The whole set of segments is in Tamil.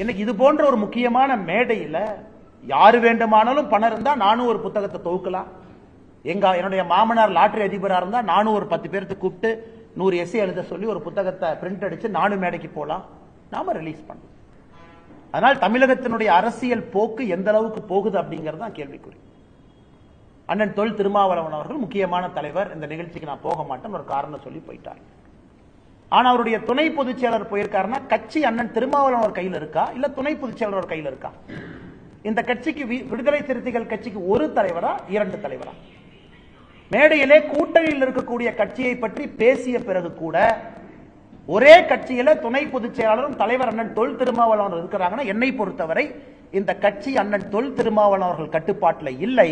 இன்னைக்கு இது போன்ற ஒரு முக்கியமான மேடையில் யாரு வேண்டுமானாலும் பணம் இருந்தால் நானும் ஒரு புத்தகத்தை தொகுக்கலாம். எங்க என்னுடைய மாமனார் லாட்டரி அதிபராக இருந்தால் நானும் ஒரு பத்து பேர்த்து கூப்பிட்டு நூறு எஸ்ஏ எழுத சொல்லி ஒரு புத்தகத்தை பிரிண்ட் அடிச்சு நானும் மேடைக்கு போகலாம் நாம ரிலீஸ் பண்ணலாம் அதனால் தமிழகத்தினுடைய அரசியல் போக்கு எந்த அளவுக்கு போகுது அப்படிங்கிறது தான் கேள்விக்குறி. அண்ணன் தொல் திருமாவளவன் அவர்கள் முக்கியமான தலைவர். இந்த நிகழ்ச்சிக்கு நான் போக மாட்டேன் ஒரு காரணம் சொல்லி போயிட்டார். ஆனா அவருடைய துணை பொதுச் செயலர் போயிருக்காருன்னா கட்சி அண்ணன் திருமாவளவன் அவர் கையில் இருக்கா? இல்ல துணை பொதுச் செயலர் அவர் கையில் இருக்கா? இந்த கட்சிக்கு வி- விடுதலை சிறுத்தைகள் கட்சிக்கு ஒரு தலைவரா இரண்டு தலைவரா? மேடையிலே கூட்டணியில் இருக்கக்கூடிய கட்சியை பற்றி பேசிய பிறகு கூட ஒரே கட்சியில துணை பொதுச் செயலாளரும் தலைவர் அண்ணன் தொல் திருமாவளவன் இருக்கிறாங்கன்னா என்னை பொறுத்தவரை இந்த கட்சி அண்ணன் தொல் திருமாவளவன் அவர்கள் கட்டுப்பாட்டில் இல்லை.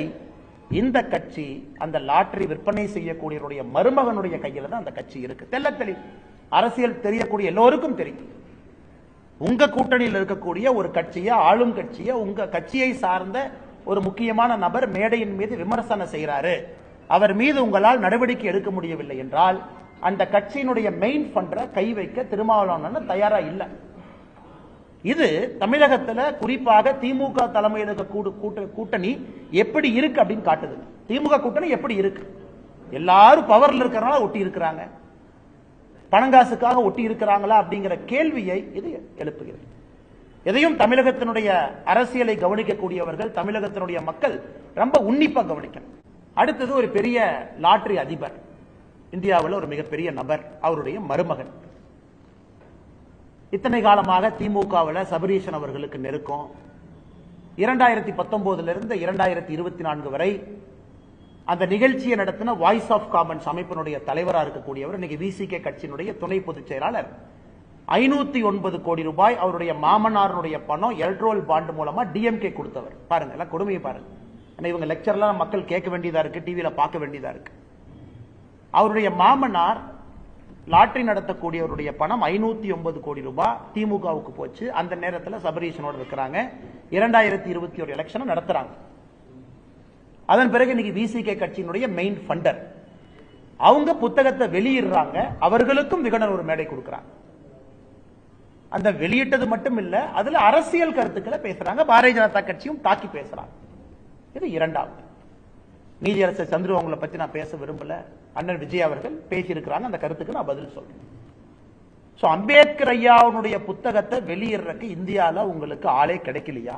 இந்த கட்சி அந்த லாட்டரி விற்பனை செய்யக்கூடியவருடைய மருமகனுடைய கையில தான் அந்த கட்சி இருக்கு. தெல்ல தெளிவு அரசியல் தெரியக்கூடிய எல்லோருக்கும் தெரியும். உங்க கூட்டணியில் இருக்கக்கூடிய ஒரு கட்சியை ஆளும் கட்சியை உங்க கட்சியை சார்ந்த ஒரு முக்கியமான நபர் மேடையின் மீது விமர்சனம் செய்கிறாரு அவர் மீது உங்களால் நடவடிக்கை எடுக்க முடியவில்லை என்றால் அந்த கட்சியினுடைய மெயின் ஃபண்டரை கை வைக்க திருமாவளவன் தயாரா இல்லை. இது தமிழகத்துல குறிப்பாக திமுக தலைமையில் இருக்க கூடு- கூட்ட- கூட்டணி எப்படி இருக்கு அப்படின்னு காட்டுது. திமுக கூட்டணி எப்படி இருக்கு? எல்லாரும் பவர்ல இருக்கிறனால ஒட்டி இருக்கிறாங்க. பணங்காசுக்காக ஒட்டி இருக்கிறாங்களா அப்படிங்கிற கேள்வியை இது எழுப்புகிறது. எதையும் தமிழகத்தினுடைய அரசியலை கவனிக்கக்கூடியவர்கள் தமிழகத்தினுடைய மக்கள் ரொம்ப உன்னிப்பா கவனிக்கணும். அடுத்தது ஒரு பெரிய லாட்டரி அதிபர். இந்தியாவில் ஒரு மிகப்பெரிய நபர் அவருடைய மருமகன். இத்தனை காலமாக திமுகவில் சபரீஷன் அவர்களுக்கு நெருக்கம். இரண்டாயிரத்தி பத்தொன்பதுல இருந்து இரண்டாயிரத்தி இருபத்தி நான்கு வரை அந்த நிகழ்ச்சியை நடத்தின வாய்ஸ் ஆஃப் காமன்ஸ் அமைப்பினுடைய தலைவராக இருக்கக்கூடியவர் இன்னைக்கு விசிகே கட்சியினுடைய துணை பொதுச் செயலாளர். ஐநூத்தி ஒன்பது கோடி ரூபாய் அவருடைய மாமனாருடைய பணம் எல்ட்ரோல் பாண்ட் மூலமா டிஎம்கே கொடுத்தவர். பாருங்க எல்லாம் கொடுமையை பாருங்க. ஆனா இவங்க லெக்சர்லாம் மக்கள் கேட்க வேண்டியதா இருக்கு டிவியில பார்க்க வேண்டியதா இருக்கு. அவருடைய மாமனார் லாட்டரி நடத்தக்கூடியவருடைய பணம் ஐநூத்தி ஒன்பது கோடி ரூபாய் திமுகவுக்கு போச்சு. அந்த நேரத்தில் சபரீஷனோட இருக்கிறாங்க. இரண்டாயிரத்தி இருபத்தி ஒரு எலெக்ஷனை நடத்துறாங்க. அதன் பிறகு இன்னைக்கு விசிகே கட்சியினுடைய மெயின் ஃபண்டர் அவங்க புத்தகத்தை வெளியிடுறாங்க. அவர்களுக்கும் விகடன் ஒரு மேடை கொடுக்கறாங்க. அந்த வெளியிட்டது மட்டும் இல்ல அதுல அரசியல் கருத்துக்களை பேசுறாங்க. பாரதிய ஜனதா கட்சியும் தாக்கி பேசுறாங்க. இது இரண்டாவது. நீதியரசர் சந்துரு அவங்கள பத்தி நான் பேச விரும்பல. அண்ணன் விஜய் அவர்கள் பேசியிருக்கிறாங்க. அந்த கருத்துக்கு நான் பதில் சொல்றேன். சோ அம்பேத்கர் ஐயாவுடைய புத்தகத்தை வெளியிடுறதுக்கு இந்தியாவில் உங்களுக்கு ஆளே கிடைக்கலையா?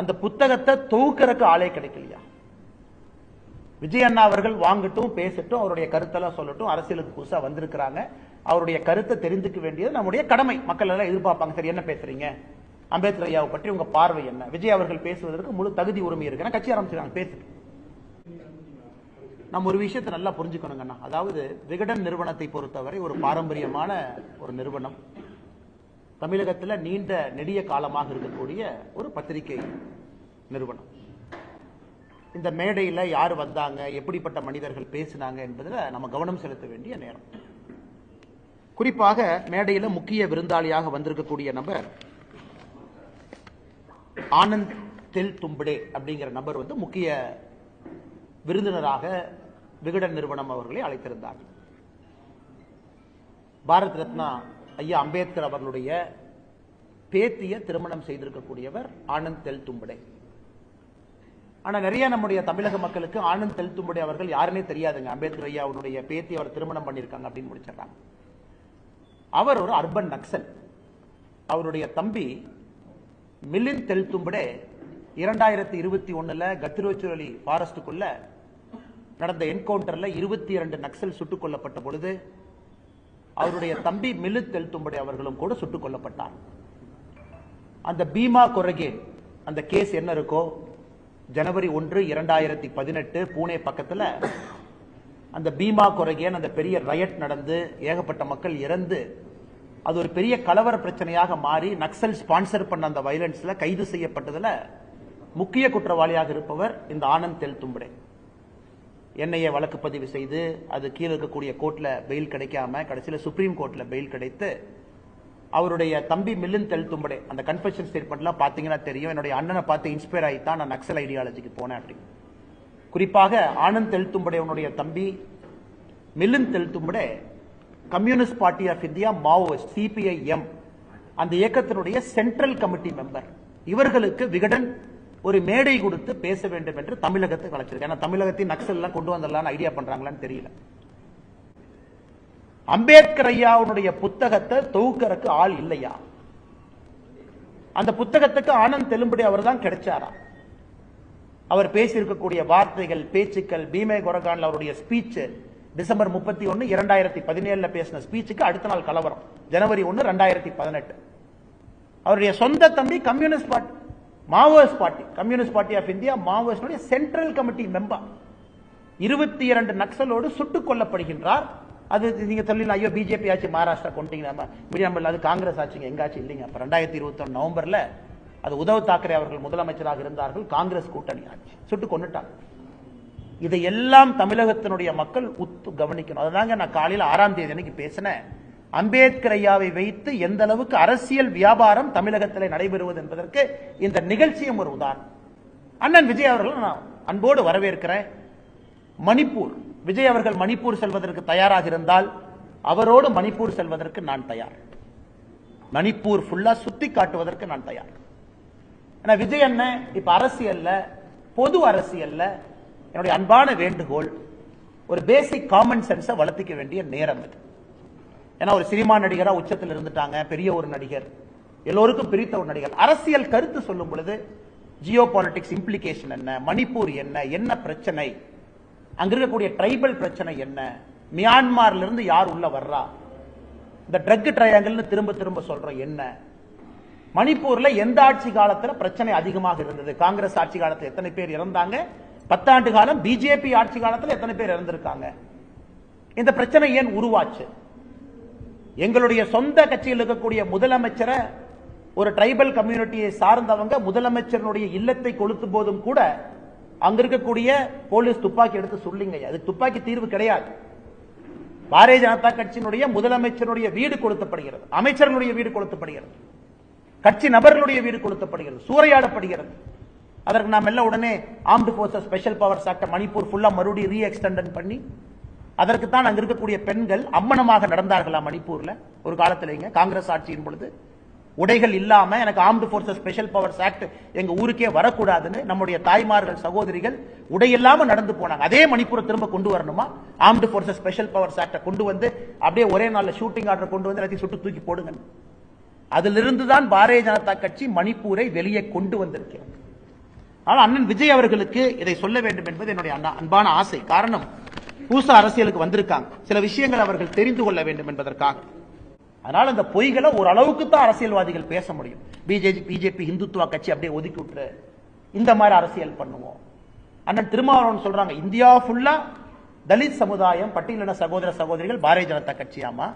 அந்த புத்தகத்தை தொகுக்கிறதுக்கு ஆளே கிடைக்கலையா? விஜய் அண்ணா அவர்கள் வாங்கட்டும் பேசட்டும் அவருடைய கருத்தெல்லாம் சொல்லட்டும் அரசியலுக்கு புதுசா வந்திருக்கிறாங்க. அவருடைய கருத்தை தெரிந்துக்க வேண்டியது நம்முடைய கடமை. மக்கள் எல்லாம் எதிர்பார்ப்பாங்க சரி என்ன பேசுறீங்க? அம்பேத்கர் ஐயாவை பற்றி உங்க பார்வை என்ன? விஜய் அவர்கள் பேசுவதற்கு முழு தகுதி உரிமை இருக்கு. கட்சி ஆரம்பிச்சிருக்காங்க பேசுட்டு நம்ம ஒரு விஷயத்தை நல்லா புரிஞ்சுக்கணுங்கண்ணா அதாவது விகடன் நிறுவனத்தை பொறுத்தவரை ஒரு பாரம்பரியமான ஒரு நிறுவனம். தமிழகத்தில் நீண்ட நெடிய காலமாக இருக்கக்கூடிய ஒரு பத்திரிகை நிறுவனம். இந்த மேடையில் யார் வந்தாங்க எப்படிப்பட்ட மனிதர்கள் பேசினாங்க என்பதில் நம்ம கவனம் செலுத்த வேண்டிய நேரம். குறிப்பாக மேடையில் முக்கிய விருந்தாளியாக வந்திருக்கக்கூடிய நபர் ஆனந்த் தெல் தும்படே அப்படிங்கிற நபர் வந்து முக்கிய விருந்தினராக விகடன் நிறுவனம் அவர்களை அழைத்திருந்தார். பாரத் ரத்னா ஐயா அம்பேத்கர் அவர்களுடைய பேத்திய திருமணம் செய்திருக்கக்கூடியவர் ஆனந்த் தெல் தும்படே. ஆனால் நிறைய நம்முடைய தமிழக மக்களுக்கு ஆனந்த் தெல் அவர்கள் யாருமே தெரியாதுங்க. அம்பேத்கர் ஐயா அவருடைய பேத்தி அவர் திருமணம் பண்ணியிருக்காங்க அப்படின்னு முடிச்சிடறாங்க. அவர் ஒரு அர்பன் நக்சல். அவருடைய தம்பி மிலின் தெல்தும்படே இரண்டாயிரத்தி இருபத்தி ஒன்றில் கத்திரோச்சுரலி ஃபாரஸ்டுக்குள்ள நடந்த என்கவுண்டரில் இருபத்தி இரண்டு நக்சல் சுட்டுக் கொல்லப்பட்ட பொழுது அவருடைய தம்பி மிலித் தெல்தும்படே அவர்களும் கூட சுட்டுக் கொல்லப்பட்டார் அந்த பீமா குரகே அந்த கேஸ் என்ன இருக்கோ ஜனவரி ஒன்று இரண்டாயிரத்தி பதினெட்டு பூனே பக்கத்தில் அந்த பீமா கொரகேன் அந்த பெரிய ரயட் நடந்து ஏகப்பட்ட மக்கள் இறந்து அது ஒரு பெரிய கலவர பிரச்சனையாக மாறி நக்சல் ஸ்பான்சர் பண்ண அந்த வைலன்ஸில் கைது செய்யப்பட்டதுல முக்கிய குற்றவாளியாக இருப்பவர் இந்த ஆனந்த் தெல் தும்படே என்ஐஏ வழக்கு பதிவு செய்து அது கீழே இருக்கக்கூடிய கோர்ட்ல பெயில் கிடைக்காம கடைசியில் சுப்ரீம் கோர்ட்ல பெயில் கிடைத்து அவருடைய தம்பி மில்லின் தெல் தும்படே அந்த கன்ஃபெஷன் ஸ்டேட்மெண்ட்லாம் பார்த்தீங்கன்னா தெரியும். என்னுடைய அண்ணனை பார்த்து இன்ஸ்பயர் ஆகி தான் நான் நக்சல் ஐடியாலஜிக்கு போனேன் அப்படின்னு குறிப்பாக ஆனந்த் தெல் தும்படே அவனுடைய தம்பி Milind Teltumbde communist party of India Maoist CPI M அந்த இயக்கத்தினுடைய சென்ட்ரல் கமிட்டி மெம்பர் இவர்களுக்கு விகடன் ஒரு மேடை கொடுத்து பேச வேண்டும் என்று தமிழகத்துக்கு அழைச்சிருக்கு ஏன்னா தமிழகத்தின் நக்சல் எல்லாம் கொண்டு வந்துடலாம்னு ஐடியா பண்றாங்களான்னு தெரியல. அம்பேத்கர் ஐயாவுடைய புத்தகத்தை தொகுக்கறக்கு ஆள் இல்லையா? அந்த புத்தகத்துக்கு ஆனந்த் தெலும்படி அவர் தான் கிடைச்சாரா? அவர் பேசியிருக்கக்கூடிய வார்த்தைகள் பேச்சுக்கள் பீமே கொரகான்ல அவருடைய ஸ்பீச் டிசம்பர் முப்பத்தி ஒன்று இரண்டாயிரத்தி பதினேழுல பேசின ஸ்பீச்சுக்கு அடுத்த நாள் கலவரம். ஜனவரி ஒன்னு ரெண்டாயிரத்தி பதினெட்டு. அவருடைய சொந்த தம்பி communist party Maoist party communist party of India மாவோயிஸ்டுடைய central committee member இருபத்தி இரண்டு நக்சலோடு சுட்டுக் கொல்லப்படுகின்றார். அது நீங்கள் சொல்லலாம் ஐயோ பிஜேபி ஆச்சு மகாராஷ்டிரா கொண்டீங்க நம்ம மீடியம் அது காங்கிரஸ் ஆச்சுங்க எங்காச்சும் இல்லைங்க. அப்போ ரெண்டாயிரத்தி இருபத்தொன்று நவம்பரில் அது உத்தவ் தாக்கரே அவர்கள் முதலமைச்சராக இருந்தார்கள் காங்கிரஸ் கூட்டணி ஆட்சி சுட்டு கொண்டுட்டாங்க இதையெல்லாம் தமிழகத்தினுடைய மக்கள் உத்து கவனிக்கணும். அதுதாங்க நான் காலையில் ஆறாம் தேதி அன்னைக்கு பேசினேன். அம்பேத்கர் ஐயாவை வைத்து எந்த அளவுக்கு அரசியல் வியாபாரம் தமிழகத்தில் நடைபெறுவது என்பதற்கு இந்த நிகழ்ச்சியும் ஒரு உதாரணம். அண்ணன் விஜய் அவர்கள் நான் அன்போடு வரவேற்கிறேன். மணிப்பூர். விஜய் அவர்கள் மணிப்பூர் செல்வதற்கு தயாராக இருந்தால் அவரோடு மணிப்பூர் செல்வதற்கு நான் தயார். மணிப்பூர் ஃபுல்லா சுத்தி காட்டுவதற்கு நான் தயார். ஆனா விஜய் அண்ணன் இப்ப அரசியல்ல பொது அரசியல்ல என்னுடைய அன்பான வேண்டுகோள் ஒரு பேசிக் காமன் சென்ஸை வளர்த்திக்க வேண்டிய நேரம் இது. ஏன்னா ஒரு சினிமா நடிகரா உச்சத்தில் இருந்துட்டாங்க பெரிய ஒரு நடிகர் எல்லோருக்கும் பிரித்த ஒரு நடிகர். அரசியல் கருத்து சொல்லும் பொழுது ஜியோ பாலிட்டிக்ஸ் இம்ப்ளிகேஷன் என்ன மணிப்பூர் என்ன என்ன பிரச்சனை அங்க இருக்கக்கூடிய ட்ரைபல் பிரச்சனை என்ன? மியான்மார்ல இருந்து யார் உள்ள வர்றா? இந்த ட்ரக் ட்ரையாங்கல்னு திரும்ப திரும்ப சொல்றோம் என்ன? மணிப்பூர்ல எந்த ஆட்சி காலத்துல பிரச்சனை அதிகமாக இருந்தது? காங்கிரஸ் ஆட்சி காலத்துல எத்தனை பேர் இறந்தாங்க? பத்தாண்டு காலம் பிஜேபி ஆட்சி காலத்துல எத்தனை பேர் இறந்திருக்காங்க? இந்த பிரச்சனை ஏன் உருவாச்சு? எங்களுடைய சொந்த கட்சியில் இருக்கக்கூடிய முதலமைச்சரை ஒரு ட்ரைபல் கம்யூனிட்டியை சார்ந்தவங்க முதலமைச்சருடைய இல்லத்தை கொளுத்தும் போதும் கூட அங்க இருக்கக்கூடிய போலீஸ் துப்பாக்கி எடுத்து சொல்லிங்க. அது துப்பாக்கி தீர்வு கிடையாது. பாரதிய ஜனதா கட்சியினுடைய முதலமைச்சருடைய வீடு கொளுத்தப்படுகிறது. அமைச்சர்களுடைய வீடு கொளுத்தப்படுகிறது. கட்சி நபர்களுடைய வீடு கொளுத்தப்படுகிறது. சூறையாடப்படுகிறது. அதற்கு நாம் எல்லாம் உடனே armed forces special power act Manipur ஃபுல்லா மறுபடியும் ரீ எக்ஸ்டெண்டன் பண்ணி அதற்கு தான் அங்க இருக்கக்கூடிய பெண்கள் அம்மனமாக நடந்தார்களா மணிப்பூர்ல? ஒரு காலத்திலேங்க. காங்கிரஸ் ஆட்சியின் பொழுது உடைகள் இல்லாம எனக்கு armed forces special powers act எங்க ஊருக்கே வரக்கூடாதுன்னு நம்முடைய தாய்மார்கள் சகோதரிகள் உடை இல்லாம நடந்து போனாங்க. அதே மணிப்பூரை திரும்ப கொண்டு வரணுமா? ஆர்ம்டு போர்சஸ் ஸ்பெஷல் பவர்ஸ் ஆக்டை கொண்டு வந்து அப்படியே ஒரே நாள்ல ஷூட்டிங் ஆர்டர் கொண்டு வந்து எல்லாத்தையும் சுட்டு தூக்கி போடுங்க அதிலிருந்து தான் பாரதிய ஜனதா கட்சி மணிப்பூரை வெளியே கொண்டு வந்திருக்கிறது. ஆனால் அண்ணன் விஜய் அவர்களுக்கு இதை சொல்ல வேண்டும் என்பது என்னுடைய அண்ணா- அன்பான ஆசை. காரணம் புதுசா அரசியலுக்கு வந்திருக்காங்க. சில விஷயங்கள் அவர்கள் தெரிந்து கொள்ள வேண்டும் என்பதற்காக. அதனால இந்த பொய்களை ஓரளவுக்கு தான் அரசியல்வாதிகள் பேச முடியும். பிஜேபி பிஜேபி இந்துத்துவா கட்சி அப்படியே ஒதுக்கி விட்டுரு. இந்த மாதிரி அரசியல் பண்ணுவோம். அண்ணன் திருமாவளவன் சொல்றாங்க இந்தியா ஃபுல்லா தலித் சமுதாயம் பட்டியலின சகோதர சகோதரிகள் பாரதிய ஜனதா கட்சியாமா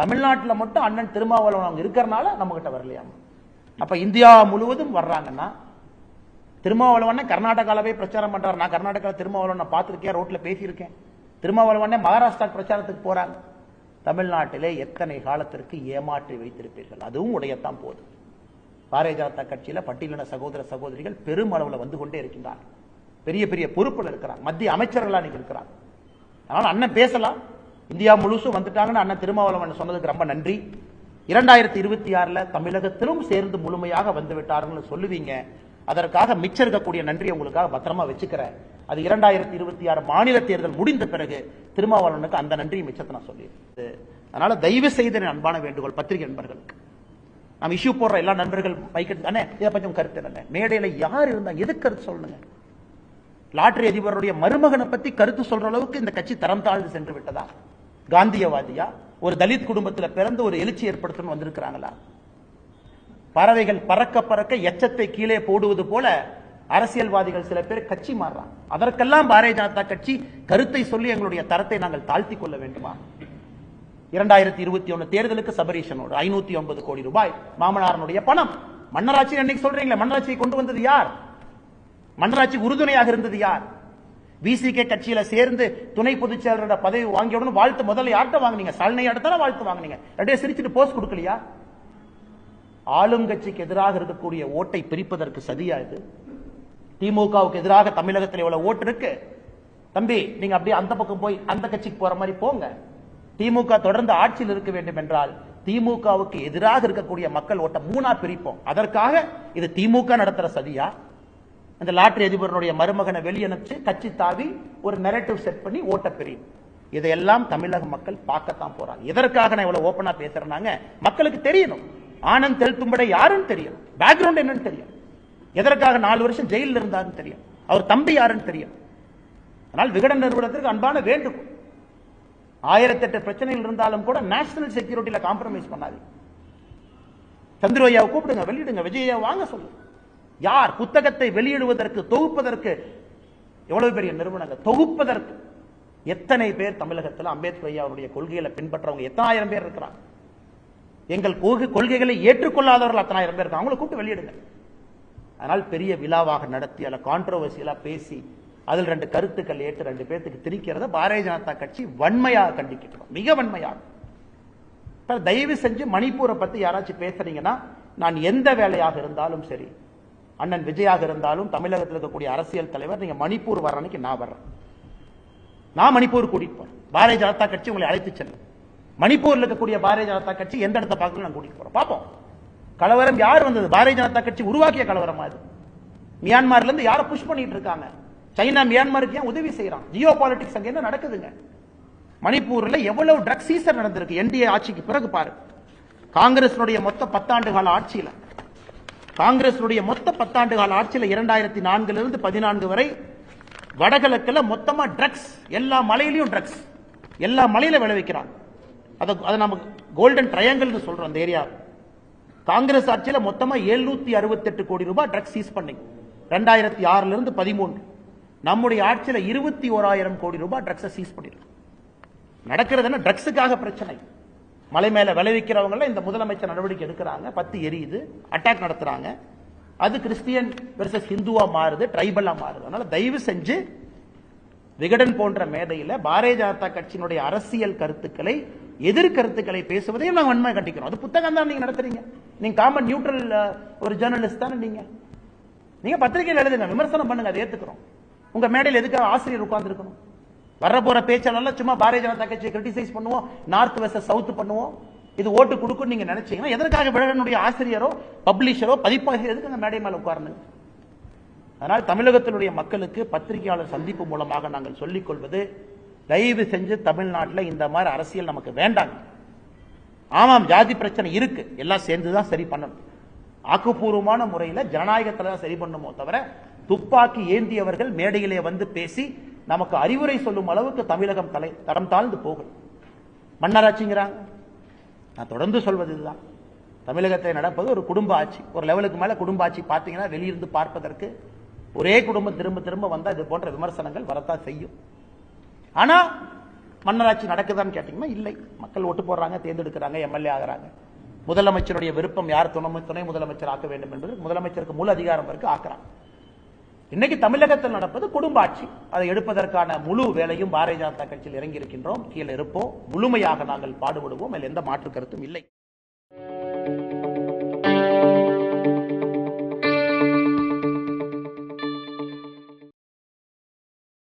தமிழ்நாட்டில் மட்டும் அண்ணன் திருமாவளவன் அவங்க இருக்கிறனால நம்ம கிட்ட வரலையாமா அப்ப இந்தியா முழுவதும் வர்றாங்கன்னா திருமாவளவனே கர்நாடகாலவே பிரச்சாரம் பண்றாரு. நான் கர்நாடகாவில் திருமாவளவனை பார்த்துருக்கேன் ரோட்ல பேசியிருக்கேன். திருமாவளவனே மகாராஷ்டிரா பிரச்சாரத்துக்கு போறாங்க. தமிழ்நாட்டிலே எத்தனை காலத்திற்கு ஏமாற்றி வைத்திருப்பீர்கள்? அதுவும் உடையத்தான் போதும் பாரதிய ஜனதா கட்சியில பட்டியலின சகோதர சகோதரிகள் பெருமளவுல வந்து கொண்டே இருக்கின்றார். பெரிய பெரிய பொறுப்பில் இருக்கிறாங்க மத்திய அமைச்சர்களா நீங்க இருக்கிறார். அதனால அண்ணன் பேசலாம். இந்தியா முழுசும் வந்துட்டாங்கன்னு அண்ணன் திருமாவளவன் சொன்னதுக்கு ரொம்ப நன்றி. இரண்டாயிரத்தி இருபத்தி ஆறுல தமிழகத்திலும் சேர்ந்து முழுமையாக வந்து விட்டார்கள் சொல்லுவீங்க. அதற்காக மிச்சம் இருக்கக்கூடிய நன்றி உங்களுக்காக பத்திரமா வச்சுக்கிறேன். அது இரண்டாயிரத்தி இருபத்தி ஆறு மாநில தேர்தல் முடிந்த பிறகு திருமாவளவனுக்கு அந்த நன்றி மிச்சத்தை நான் சொல்லியிருக்கேன் அதனால தயவு செய்து அன்பான வேண்டுகோள் பத்திரிகை நண்பர்களுக்கு. நம்ம இஷ்யூ போடுற எல்லா நண்பர்கள் வைக்கிறது தானே இதை பற்றி கருத்து என்ன மேடையில யார் இருந்தா எது கருத்து சொல்லுங்க? லாட்டரி அதிபருடைய மருமகனை பத்தி கருத்து சொல்ற அளவுக்கு இந்த கட்சி தரம் தாழ்ந்து சென்று விட்டதா? காந்தியவாதியா? ஒரு தலித் குடும்பத்துல பிறந்து ஒரு எழுச்சி ஏற்படுத்தணும் வந்திருக்கிறாங்களா? பறவைகள் பறக்க பறக்க எச்சத்தை கீழே போடுவது போல அரசியல்வாதிகள் சில பேர் கட்சி மாறுறாங்க. அதற்கெல்லாம் பாரதிய ஜனதா கட்சி கருத்தை சொல்லி எங்களுடைய தரத்தை நாங்கள் தாழ்த்தி கொள்ள வேண்டுமா? இரண்டாயிரத்தி இருபத்தி ஒன்னு தேர்தலுக்கு சபரீஷனோடு ஐநூத்தி ஒன்பது கோடி ரூபாய் மாமனாரனுடைய பணம். மன்னராட்சி அன்னைக்கு சொல்றீங்களே மன்னராட்சியை கொண்டு வந்தது யார்? மன்னராட்சி உறுதுணையாக இருந்தது யார்? விசிகே கட்சியில சேர்ந்து துணை பொதுச் செயலரோட பதவி வாங்கிய உடனே வாழ்த்து முதல்ல யார்கிட்ட வாங்குனீங்க? சலனை அடுத்தான வாழ்த்து வாங்குனீங்க? ரெண்டே சிரிச்சுட்டு போஸ்ட் கொடுக்கலையா? ஆளும் கட்சிக்கு எதிராக இருக்கக்கூடிய ஓட்டை பிரிப்பதற்கு சதியா இது? திமுகவுக்கு எதிராக தமிழகத்தில் எவ்வளவு ஓட்டு இருக்கு. தம்பி நீங்க அப்படியே அந்த பக்கம் போய் அந்த கட்சிக்கு போற மாதிரி போங்க. திமுக தொடர்ந்து ஆட்சியில் இருக்க வேண்டும் என்றால் திமுகவுக்கு எதிராக இருக்கக்கூடிய மக்கள் ஓட்ட மூணா பிரிப்போம். அதற்காக இது திமுக நடத்துற சதியா? அந்த லாட்டரி அதிபருடைய மருமகனை வெளியனுப்பிச்சு கட்சி தாவி ஒரு நெரட்டிவ் செட் பண்ணி ஓட்ட பிரியும். இதையெல்லாம் தமிழக மக்கள் பார்க்கத்தான் போறாங்க. எதற்காக நான் இவ்வளவு ஓப்பனா பேசுறேன்னாங்க மக்களுக்கு தெரியணும். ஆனந்த் தெல்தும்படை யாருன்னு தெரியும் பேக்ரவுண்ட் என்னன்னு தெரியும் எதற்காக நாலு வருஷம் ஜெயிலில் இருந்தாருன்னு தெரியும். அவர் தம்பி யாருன்னு தெரியும். ஆனால் விகடன் நிறுவனத்திற்கு அன்பான வேண்டுகோள். ஆயிரத்தெட்டு பிரச்சனைகள் இருந்தாலும் கூட நேஷனல் செக்யூரிட்டியில காம்ப்ரமைஸ் பண்ணாது. சந்திரோயாவை கூப்பிடுங்க வெளியிடுங்க விஜயா வாங்க சொல்லு. யார் புத்தகத்தை வெளியிடுவதற்கு தொகுப்பதற்கு எவ்வளவு பெரிய நிறுவனங்கள் தொகுப்பதற்கு எத்தனை பேர் தமிழகத்தில் அம்பேத்கர் ஐயா அவருடைய கொள்கைகளை பின்பற்றவங்க எத்தனாயிரம் பேர் இருக்கிறாங்க? எங்கள் கொள்கைகளை ஏற்றுக்கொள்ளாதவர்கள் அத்தனாயிரம் பேர் இருக்காங்க. அவங்களை கூப்பிட்டு வெளியிடுங்க. அதனால் பெரிய விழாவாக நடத்தி அதில் கான்ட்ரவர்சியலாக பேசி அதில் ரெண்டு கருத்துக்கள் ஏற்று ரெண்டு பேர்த்துக்கு திணிக்கிறத பாரதிய ஜனதா கட்சி வன்மையாக கண்டிக்கிறோம் மிக வன்மையாக. இப்போ தயவு செஞ்சு மணிப்பூரை பத்தி யாராச்சும் பேசுறீங்கன்னா நான் எந்த வேலையாக இருந்தாலும் சரி அண்ணன் விஜயாக இருந்தாலும் தமிழகத்தில் இருக்கக்கூடிய அரசியல் தலைவர் நீங்கள் மணிப்பூர் வர அன்னைக்கு நான் வர்றேன். நான் மணிப்பூர் கூட்டிட்டு போகிறேன் பாரதிய ஜனதா கட்சி உங்களை அழைத்து செல்லும். மணிப்பூரில் இருக்கக்கூடிய பாரதிய ஜனதா கட்சி எந்த இடத்த பார்க்கணும் நான் கூட்டிட்டு போகிறேன் பார்ப்போம். கலவரம் யார் வந்தது? பாரதிய ஜனதா கட்சி உருவாக்கிய கலவரமா அது மியான்மர்ல இருந்து யாரை புஷ் பண்ணிட்டு இருக்காங்க? சைனா மியான்மருக்கு ஏன் உதவி செய்யறான்? ஜியோ பாலிடிக்ஸ் அங்க என்ன நடக்குதுங்க? மணிப்பூர்ல எவ்வளவு ட்ரக் சீசர் நடந்திருக்கு? என்டிஏ ஆட்சிக்கு பிறகு பாரு. காங்கிரசினுடைய மொத்த பத்தாண்டு கால ஆட்சியில காங்கிரசினுடைய மொத்த பத்தாண்டு கால ஆட்சியில இரண்டாயிரத்தி நான்குல இருந்து பதினான்கு வரை வடகிழக்குல மொத்தமா ட்ரக்ஸ் எல்லா மலையிலையும் ட்ரக்ஸ் எல்லா மலையில விளைவிக்கிறாங்க. அதை அதை நம்ம கோல்டன் ட்ரையாங்கிள்னு சொல்றோம் அந்த ஏரியா காங்கிரஸ் ஆட்சியில மொத்தமா 768 அறுபத்தெட்டு கோடி ரூபாய் ட்ரக்ஸ் சீஸ் பண்ணி. ரெண்டாயிரத்தி ஆறுல இருந்து பதிமூன்று. நம்முடைய ஆட்சியில இருபத்தி ஓராயிரம் கோடி ரூபாய் ட்ரக்ஸை சீஸ் பண்ணிருக்கோம் நடக்கிறது என்ன? ட்ரக்ஸுக்காக பிரச்சனை. மலை மேல விளைவிக்கிறவங்கள இந்த முதலமைச்சர் நடவடிக்கை எடுக்கிறாங்க. பத்து எரியுது. அட்டாக் நடத்துறாங்க. அது கிறிஸ்டியன் வெர்சஸ் ஹிந்துவா மாறுது ட்ரைபலா மாறுது. அதனால தயவு செஞ்சு விகடன் போன்ற மேடையில பாரதிய ஜனதா கட்சியினுடைய அரசியல் கருத்துக்களை எதிர்கருத்துக்களை பேசுவதையும் நாங்க வன்மை கட்டிக்கிறோம். அது புத்தகம் தான் நீங்க நடத்துறீங்க. நீங்க காமன் நியூட்ரல் ஒரு ஜேர்னலிஸ்ட் தானே நீங்க. நீங்க பத்திரிகையில் எழுதுங்க விமர்சனம் பண்ணுங்க அதை ஏற்றுக்கிறோம் உங்க மேடையில் எதுக்காக ஆசிரியர் உட்கார்ந்து இருக்கணும் வர போற பேச்சாளர்லாம் சும்மா பாரதிய ஜனதா கட்சியை கிரிட்டிசைஸ் பண்ணுவோம் நார்த் வெஸ்ட் சவுத் பண்ணுவோம். இது ஓட்டு கொடுக்கும் நீங்க நினைச்சீங்கன்னா எதற்காக விழனுடைய ஆசிரியரோ பப்ளிஷரோ பதிப்பாசிரியர் எதுக்கு அந்த மேடை மேல உட்காரணுங்க? அதனால் தமிழகத்தினுடைய மக்களுக்கு பத்திரிகையாளர் சந்திப்பு மூலமாக நாங்கள் சொல்லிக் கொள்வது தயவு செஞ்சு தமிழ்நாட்டில் இந்த மாதிரி அரசியல் நமக்கு வேண்டாங்க ஆமாம் ஜாதி பிரச்சனை இருக்கு. எல்லாம் சேர்ந்து தான் சரி பண்ணணும். ஆக்கப்பூர்வமான முறையில் ஜனநாயகத்தில் தான் சரி பண்ணுமோ தவிர துப்பாக்கி ஏந்தியவர்கள் மேடையிலே வந்து பேசி நமக்கு அறிவுரை சொல்லும் அளவுக்கு தமிழகம் தலை தரம் தாழ்ந்து போகும். மன்னராட்சிங்கிறாங்க. நான் தொடர்ந்து சொல்வது இதுதான். தமிழகத்தில் நடப்பது ஒரு குடும்ப ஆட்சி. ஒரு லெவலுக்கு மேலே குடும்ப ஆட்சி பார்த்தீங்கன்னா வெளியிருந்து பார்ப்பதற்கு ஒரே குடும்பம் திரும்ப திரும்ப வந்தால் இது போன்ற விமர்சனங்கள் வரத்தான் செய்யும். ஆனா மன்னராட்சி நடக்குதான்னு கேட்டீங்கன்னா இல்லை. மக்கள் ஓட்டு போடுறாங்க தேர்ந்தெடுக்கிறாங்க எம்எல்ஏ ஆகுறாங்க. முதலமைச்சருடைய விருப்பம் யார் துணை துணை முதலமைச்சர் ஆக்க வேண்டும் என்பது முதலமைச்சருக்கு முழு அதிகாரம் இருக்கு ஆக்குறாங்க இன்னைக்கு தமிழகத்தில் நடப்பது குடும்ப ஆட்சி அதை எடுப்பதற்கான முழு வேலையும் பாரதிய ஜனதா கட்சியில் இறங்கி இருக்கின்றோம் கீழே இருப்போம். முழுமையாக நாங்கள் பாடுபடுவோம். அதில் எந்த மாற்று கருத்தும் இல்லை.